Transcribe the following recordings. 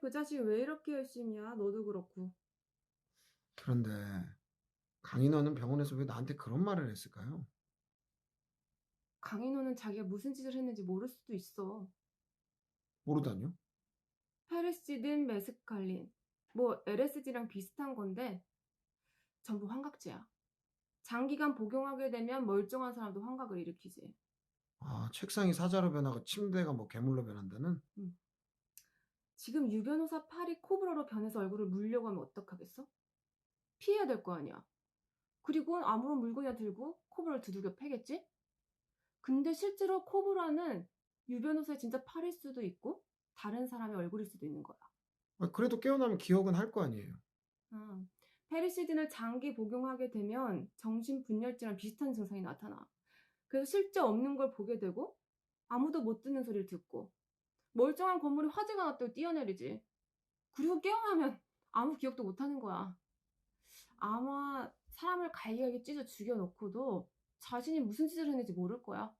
그 자식 왜 이렇게 열심히야? 너도 그렇고. 그런데 강인호는 병원에서 왜 나한테 그런 말을 했을까요? 강인호는 자기가 무슨 짓을 했는지 모를 수도 있어. 모르다뇨? 페르시딘, 메스칼린, 뭐 LSD랑 비슷한 건데 전부 환각제야. 장기간 복용하게 되면 멀쩡한 사람도 환각을 일으키지. 아, 책상이 사자로 변하고 침대가 뭐 괴물로 변한다는? 지금 유 변호사 팔이 코브라로 변해서 얼굴을 물려고 하면 어떡하겠어? 피해야 될 거 아니야. 그리고 아무런 물건이나 들고 코브라를 두들겨 패겠지? 근데 실제로 코브라는 유 변호사의 진짜 팔일 수도 있고 다른 사람의 얼굴일 수도 있는 거야. 아, 그래도 깨어나면 기억은 할 거 아니에요. 아, 페리시딘을 장기 복용하게 되면 정신분열증이랑 비슷한 증상이 나타나. 그래서 실제 없는 걸 보게 되고 아무도 못 듣는 소리를 듣고 멀쩡한 건물이 화재가 났다고 뛰어내리지. 그리고 깨어나면 아무 기억도 못 하는 거야. 아마 사람을 갈기갈기 찢어 죽여놓고도 자신이 무슨 짓을 했는지 모를 거야.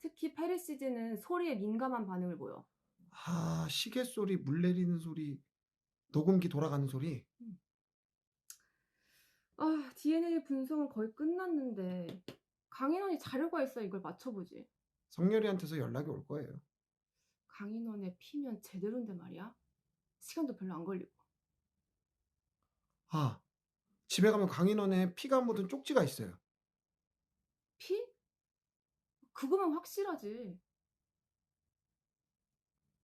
특히 페리시딘은 소리에 민감한 반응을 보여. 아, 시계 소리, 물 내리는 소리, 녹음기 돌아가는 소리. 아, DNA 분석은 거의 끝났는데 강인원이 자료가 있어 이걸 맞춰보지. 성렬이한테서 연락이 올 거예요. 강인원의 피면 제대로인데 말이야. 시간도 별로 안 걸리고. 아, 집에 가면 강인원에 피가 묻은 쪽지가 있어요. 피? 그거만 확실하지.